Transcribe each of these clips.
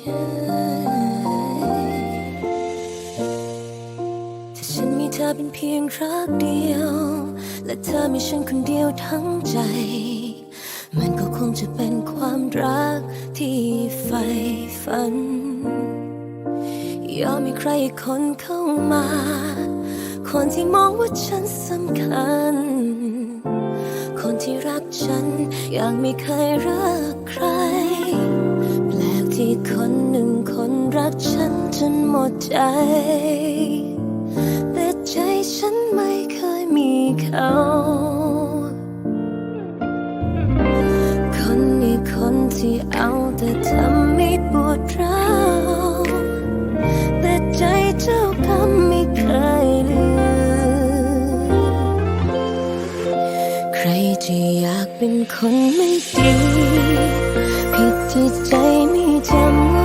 ถ้าฉันมีเธอเป็นเพียงรักเดียว และเธอมีฉันคนเดียวทั้งใจ มันก็คงจะเป็นความรักที่ใฝ่ฝัน ยอมมีใครคนเข้ามา คนที่มองว่าฉันสำคัญ คนที่รักฉันอย่างไม่เคยรัก ดใจ แต่ใจฉันไม่เคยมีเขา คนนี้คนที่เอาแต่ทำให้ปวดร้าวแต่ใจเจ้ากรรมไม่เคยลืม ใครจะอยากเป็นคนไม่ดี ผิดที่ใจไม่จำว่า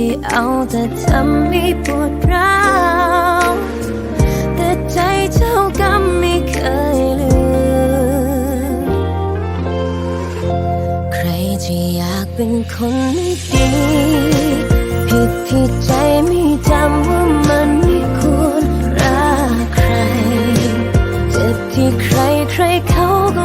ที่เอาแต่ทำให้ปวดร้าวแต่ใจเจ้ากรรมไม่เคยลืม ใครที่อยากเป็นคนไม่ดี ผิดที่ใจไม่จำว่ามันไม่ควรรักใคร เจ็บที่ใครใครเขาก็